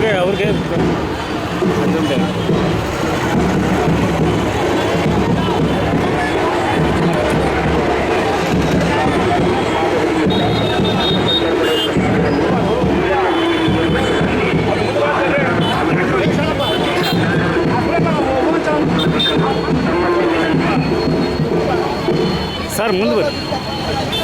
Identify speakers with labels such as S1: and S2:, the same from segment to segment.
S1: ಅವ್ರಿಗೆ ಅವ್ರಿಗೆ ಸರ್ ಮುಂದೆ ಬರ್ರಿ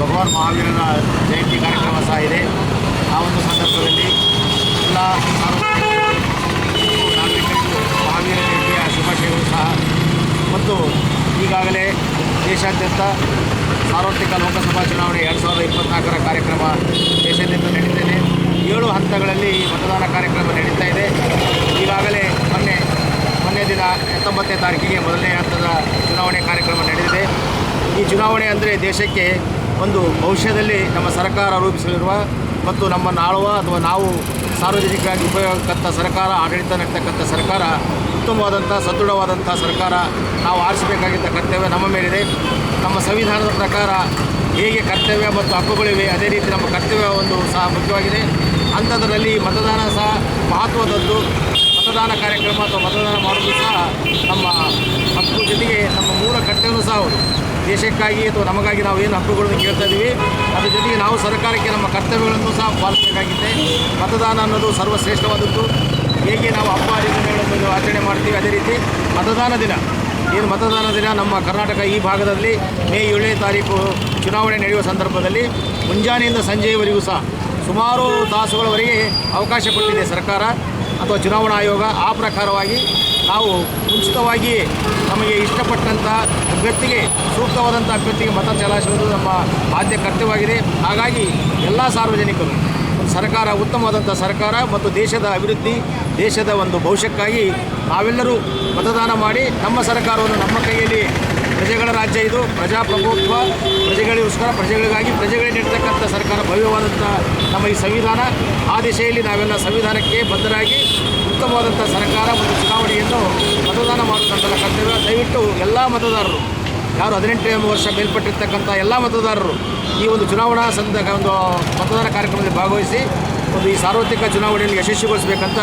S1: ಭಗವಾನ್ ಮಹಾವೀರನ ಜಯಂತಿ ಕಾರ್ಯಕ್ರಮ ಸಹ ಇದೆ. ಆ ಒಂದು ಸಂದರ್ಭದಲ್ಲಿ ಎಲ್ಲ ನಾಗರಿಕರಿಗೂ ಮಹಾವೀರ ಜಯಂತಿಯ ಶುಭಾಶಯಗಳು ಸಹ. ಮತ್ತು ಈಗಾಗಲೇ ದೇಶಾದ್ಯಂತ ಸಾರ್ವತ್ರಿಕ ಲೋಕಸಭಾ ಚುನಾವಣೆ ಎರಡು ಸಾವಿರದ ಇಪ್ಪತ್ತ್ನಾಲ್ಕರ ಕಾರ್ಯಕ್ರಮ ದೇಶಾದ್ಯಂತ ನಡೀತೇನೆ ಏಳು ಹಂತಗಳಲ್ಲಿ ಈ ಮತದಾನ ಕಾರ್ಯಕ್ರಮ ನಡೀತಾ ಇದೆ. ಈಗಾಗಲೇ ಮೊನ್ನೆ ಮೊನ್ನೆ ದಿನ ಹತ್ತೊಂಬತ್ತನೇ ತಾರೀಕಿಗೆ ಮೊದಲನೇ ಹಂತದ ಚುನಾವಣೆ ಕಾರ್ಯಕ್ರಮ ನಡೆದಿದೆ. ಈ ಚುನಾವಣೆ ಅಂದರೆ ದೇಶಕ್ಕೆ ಒಂದು ಭವಿಷ್ಯದಲ್ಲಿ ನಮ್ಮ ಸರ್ಕಾರ ರೂಪಿಸಲಿರುವ ಮತ್ತು ನಮ್ಮ ನಾಳುವ ಅಥವಾ ನಾವು ಸಾರ್ವಜನಿಕವಾಗಿ ಉಪಯೋಗಕ್ಕಂಥ ಸರ್ಕಾರ, ಆಡಳಿತ ನಡೆತಕ್ಕಂಥ ಸರ್ಕಾರ, ಉತ್ತಮವಾದಂಥ, ಸದೃಢವಾದಂಥ ಸರ್ಕಾರ ನಾವು ಆರಿಸಬೇಕಾಗಿದ್ದ ಕರ್ತವ್ಯ ನಮ್ಮ ಮೇಲಿದೆ. ನಮ್ಮ ಸಂವಿಧಾನದ ಪ್ರಕಾರ ಹೇಗೆ ಕರ್ತವ್ಯ ಮತ್ತು ಹಕ್ಕುಗಳಿವೆ, ಅದೇ ರೀತಿ ನಮ್ಮ ಕರ್ತವ್ಯ ಒಂದು ಸಹ ಮುಖ್ಯವಾಗಿದೆ. ಅಂಥದ್ರಲ್ಲಿ ಮತದಾನ ಸಹ ಮಹತ್ವದದ್ದು. ಮತದಾನ ಕಾರ್ಯಕ್ರಮ ಅಥವಾ ಮತದಾನ ಮಾಡುವುದು ಸಹ ನಮ್ಮ ಹಕ್ಕು ಜೊತೆಗೆ ನಮ್ಮ ಮೂಲ ಕರ್ತವ್ಯವೂ ಸಹ ಹೌದು. ದೇಶಕ್ಕಾಗಿ ಅಥವಾ ನಮಗಾಗಿ ನಾವು ಏನು ಹಕ್ಕುಗಳನ್ನು ಕೇಳ್ತಾ ಇದ್ದೀವಿ, ಅದರ ಜೊತೆಗೆ ನಾವು ಸರ್ಕಾರಕ್ಕೆ ನಮ್ಮ ಕರ್ತವ್ಯಗಳನ್ನು ಸಹ ಪಾಲಿಸಬೇಕಾಗಿದೆ. ಮತದಾನ ಅನ್ನೋದು ಸರ್ವಶ್ರೇಷ್ಠವಾದದ್ದು. ಹೇಗೆ ನಾವು ಹಬ್ಬ ಹರಿದಿನಗಳನ್ನು ಆಚರಣೆ ಮಾಡ್ತೀವಿ ಅದೇ ರೀತಿ ಮತದಾನ ದಿನ. ಏನು ಮತದಾನ ದಿನ? ನಮ್ಮ ಕರ್ನಾಟಕ ಈ ಭಾಗದಲ್ಲಿ ಮೇ ಏಳನೇ ತಾರೀಕು ಚುನಾವಣೆ ನಡೆಯುವ ಸಂದರ್ಭದಲ್ಲಿ ಮುಂಜಾನೆಯಿಂದ ಸಂಜೆಯವರೆಗೂ ಸಹ ಸುಮಾರು ತಾಸುಗಳವರೆಗೆ ಅವಕಾಶ ಕೊಟ್ಟಿದೆ ಸರ್ಕಾರ ಅಥವಾ ಚುನಾವಣಾ ಆಯೋಗ ಆ ಪ್ರಕಾರವಾಗಿ ನಾವು ಮುಂಚಿತವಾಗಿ ನಮಗೆ ಇಷ್ಟಪಟ್ಟಂಥ ಅಭ್ಯರ್ಥಿಗೆ ಸೂಕ್ತವಾದಂಥ ಅಭ್ಯರ್ಥಿಗೆ ಮತ ಚಲಾಯಿಸುವುದು ನಮ್ಮ ಆದ್ಯ ಕರ್ತವ್ಯವಾಗಿದೆ. ಹಾಗಾಗಿ ಎಲ್ಲ ಸಾರ್ವಜನಿಕರು, ಸರ್ಕಾರ ಉತ್ತಮವಾದಂಥ ಸರ್ಕಾರ ಮತ್ತು ದೇಶದ ಅಭಿವೃದ್ಧಿ, ದೇಶದ ಒಂದು ಭವಿಷ್ಯಕ್ಕಾಗಿ ನಾವೆಲ್ಲರೂ ಮತದಾನ ಮಾಡಿ ನಮ್ಮ ಸರ್ಕಾರವನ್ನು ನಮ್ಮ ಕೈಯಲ್ಲಿ ಪ್ರಜೆಗಳ ರಾಜ್ಯ ಇದು. ಪ್ರಜಾಪ್ರಭುತ್ವ ಪ್ರಜೆಗಳಿಗೋಸ್ಕರ, ಪ್ರಜೆಗಳಿಗಾಗಿ ಪ್ರಜೆಗಳೇ ನೀಡ್ತಕ್ಕಂಥ ಸರ್ಕಾರ ಭವ್ಯವಾದಂಥ ನಮ್ಮ ಈ ಸಂವಿಧಾನ. ಆ ದಿಶೆಯಲ್ಲಿ ನಾವೆಲ್ಲ ಸಂವಿಧಾನಕ್ಕೆ ಬದ್ಧರಾಗಿ ಉತ್ತಮವಾದಂಥ ಸರ್ಕಾರ ಮತ್ತು ಚುನಾವಣೆಯನ್ನು ಮತದಾನ ಮಾಡುವಂತಹ ಕರ್ತವ್ಯ. ದಯವಿಟ್ಟು ಎಲ್ಲ ಮತದಾರರು, ಯಾರು ಹದಿನೆಂಟು ವರ್ಷ ಮೇಲ್ಪಟ್ಟಿರ್ತಕ್ಕಂಥ ಎಲ್ಲ ಮತದಾರರು ಈ ಒಂದು ಚುನಾವಣಾ ಸಂದ ಒಂದು ಮತದಾನ ಕಾರ್ಯಕ್ರಮದಲ್ಲಿ ಭಾಗವಹಿಸಿ, ಒಂದು ಈ ಸಾರ್ವತ್ರಿಕ ಚುನಾವಣೆಯನ್ನು ಯಶಸ್ವಿಗೊಳಿಸಬೇಕಂತ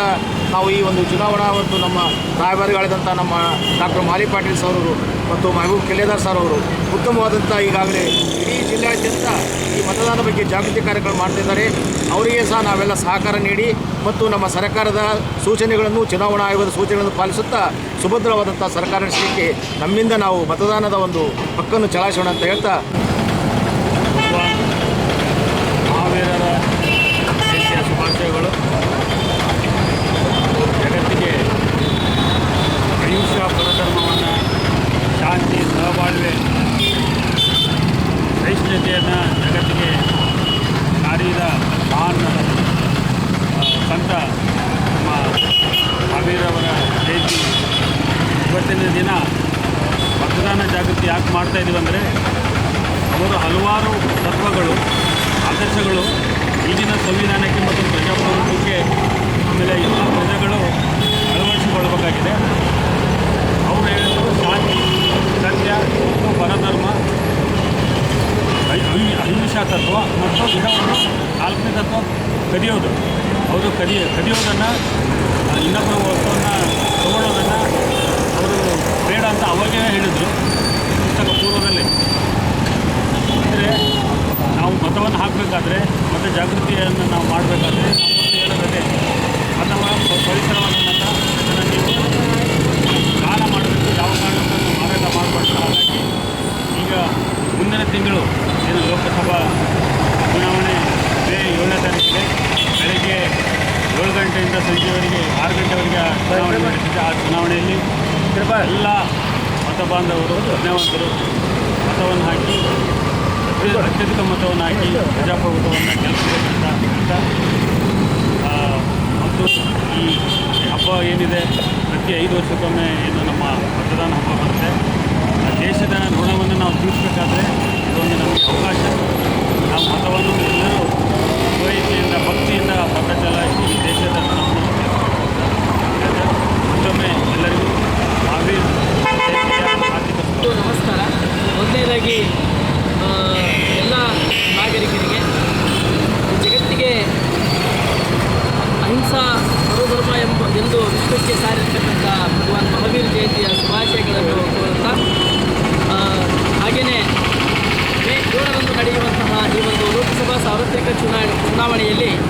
S1: ನಾವು ಈ ಒಂದು ಚುನಾವಣಾ ಮತ್ತು ನಮ್ಮ ರಾಯಭಾರಿಗಳಾದಂಥ ನಮ್ಮ ಡಾಕ್ಟರ್ ಮಾಲಿ ಪಾಟೀಲ್ ಸರ್ ಅವರು ಮತ್ತು ಮಹಬೂಬ್ ಕೆಲ್ಲೇದಾರ್ ಸರ್ ಅವರು ಉತ್ತಮವಾದಂಥ ಈಗಾಗಲೇ ಇಡೀ ಜಿಲ್ಲೆಯಾದ್ಯಂತ ಈ ಮತದಾನ ಬಗ್ಗೆ ಜಾಗೃತಿ ಕಾರ್ಯಕ್ರಮ ಮಾಡ್ತಿದ್ದಾರೆ. ಅವರಿಗೆ ಸಹ ನಾವೆಲ್ಲ ಸಹಕಾರ ನೀಡಿ ಮತ್ತು ನಮ್ಮ ಸರ್ಕಾರದ ಸೂಚನೆಗಳನ್ನು, ಚುನಾವಣಾ ಆಯೋಗದ ಸೂಚನೆಗಳನ್ನು ಪಾಲಿಸುತ್ತಾ ಸುಭದ್ರವಾದಂಥ ಸರ್ಕಾರ ನಡೆಸಲಿಕ್ಕೆ ನಮ್ಮಿಂದ ನಾವು ಮತದಾನದ ಒಂದು ಹಕ್ಕನ್ನು ಚಲಾಯಿಸೋಣ ಅಂತ ಹೇಳ್ತಾ
S2: ಭಗವಾನ್ ಮಹಾವೀರರ ಜಯಂತಿಯ ಶುಭಾಶಯಗಳು ಜಗತ್ತಿಗೆ ಅಹಿಂಸಾ ಪರಧರ್ಮವನ್ನು ಶಾಂತಿ ಸಹಬಾಳ್ವೆ ಸಹಿಷ್ಣುತೆಯನ್ನು ಜಗತ್ತಿಗೆ ಸಾರಿದ ಮಹಾನ್ ಸಂತ ನಮ್ಮ ಮಹಾವೀರವರ ಜಯಂತಿ. ಇವತ್ತಿನ ದಿನ ಮತದಾನ ಜಾಗೃತಿ ಯಾಕೆ ಮಾಡ್ತಾ ಇದ್ದೀವಿ ಅಂದರೆ, ಅವರು ಹಲವಾರು ತತ್ವಗಳು, ಆದರ್ಶಗಳು, ಈಗಿನ ಸಂವಿಧಾನಕ್ಕೆ ಮತ್ತು ಪ್ರಜಾಪ್ರಭುತ್ವಕ್ಕೆ ಆಮೇಲೆ ಎಲ್ಲ ಪ್ರಜೆಗಳು ಅಳವಡಿಸಿಕೊಳ್ಳಬೇಕಾಗಿದೆ. ಅವರು ಪರಧರ್ಮ ಶಾಂತಿ ಸತ್ಯ ಮತ್ತು ಮತ್ತು ವಿಷವನ್ನು ನಾಲ್ಕನೇ ತತ್ವ ಕದಿಯೋದು. ಅವರು ಕದಿ ಕದಿಯೋದನ್ನು ಇನ್ನೊಬ್ಬರ ವಸ್ತುವನ್ನು ತಗೊಳ್ಳೋದನ್ನು ಅವರು ಬೇಡ ಅಂತ ಅವಾಗೇ ಹೇಳಿದರು ಪುಸ್ತಕ ಪೂರ್ವದಲ್ಲಿ. ಅಂದರೆ ನಾವು ಮತವನ್ನು ಹಾಕಬೇಕಾದ್ರೆ, ಮತ್ತು ಜಾಗೃತಿಯನ್ನು ನಾವು ಮಾಡಬೇಕಾದ್ರೆ ನಾವು ಹೇಳೋದಕ್ಕೆ ಹೇಳೋದೇ ಅಥವಾ ಪರಿಸರವನ್ನು ಅದನ್ನು ನೀವು ದಾನ ಮಾಡಬೇಕು, ಯಾವ ಕಾರಣಕ್ಕೂ ಈಗ ಮುಂದಿನ ತಿಂಗಳು ಏನು ಲೋಕಸಭಾ ಚುನಾವಣೆ ಮೇ ಏಳನೇ ತಾರೀಕಿಗೆ ಬೆಳಗ್ಗೆ ಏಳು ಗಂಟೆಯಿಂದ ಸಂಜೆವರೆಗೆ ಆರು ಗಂಟೆವರೆಗೆ ಆ ಚುನಾವಣೆಯಲ್ಲಿ ಎಲ್ಲ ಮತ ಬಾಂಧವರು ಮತವನ್ನು ಹಾಕಿ ಅತ್ಯ- ಅತ್ಯಧಿಕ ಮತವನ್ನು ಹಾಕಿ ಪ್ರಜಾಪ್ರಭುತ್ವವನ್ನು ಗೆಲ್ಲಿಸಬೇಕಂತ ಹೇಳ್ತಾ ಆ, ಮತ್ತು ಈ ಹಬ್ಬ ಏನಿದೆ ಪ್ರತಿ ಐದು ವರ್ಷಕ್ಕೊಮ್ಮೆ ಏನು ನಮ್ಮ ಮತದಾನ ಹಬ್ಬ ಬರುತ್ತೆ. ದೇಶದ ಋಣವನ್ನು ನಾವು ತೀರಿಸಬೇಕಾದ್ರೆ ಇದೊಂದು ನಮಗೆ ಅವಕಾಶ ನಾವು ಮತವನ್ನು ಎಲ್ಲರೂ ಸ್ವಇಚ್ಛೆಯಿಂದ ಭಕ್ತಿಯಿಂದ ಮತ ಚಲಾಯಿಸಿ ಈ ದೇಶದ ಋಣವನ್ನು. ಮತ್ತೊಮ್ಮೆ ಎಲ್ಲರಿಗೂ ಜಯಂತಿಯ
S3: ನಮಸ್ಕಾರ ಮೊದಲನೇದಾಗಿ ಎಲ್ಲ ನಾಗರಿಕರಿಗೆ ಜಗತ್ತಿಗೆ ಅಹಿಂಸಾ ಸರ್ವಧರ್ಮ ಎಂಬ ಎಂದು ವಿಶ್ವಕ್ಕೆ ಸಾರಿರ್ತಕ್ಕಂಥ ಭಗವಾನ್ ಮಹಾವೀರ್ ಜಯಂತಿಯ ಶುಭಾಶಯಗಳನ್ನು ಕೋರುತ್ತಾ ಆ, ಹಾಗೆಯೇ ಮೇ ಏಳರಂದು ನಡೆಯುವಂತಹ ಈ ಒಂದು ಲೋಕಸಭಾ ಸಾರ್ವತ್ರಿಕ ಚುನಾವಣೆ ಚುನಾವಣೆಯಲ್ಲಿ ನಾವೆಲ್ಲರೂ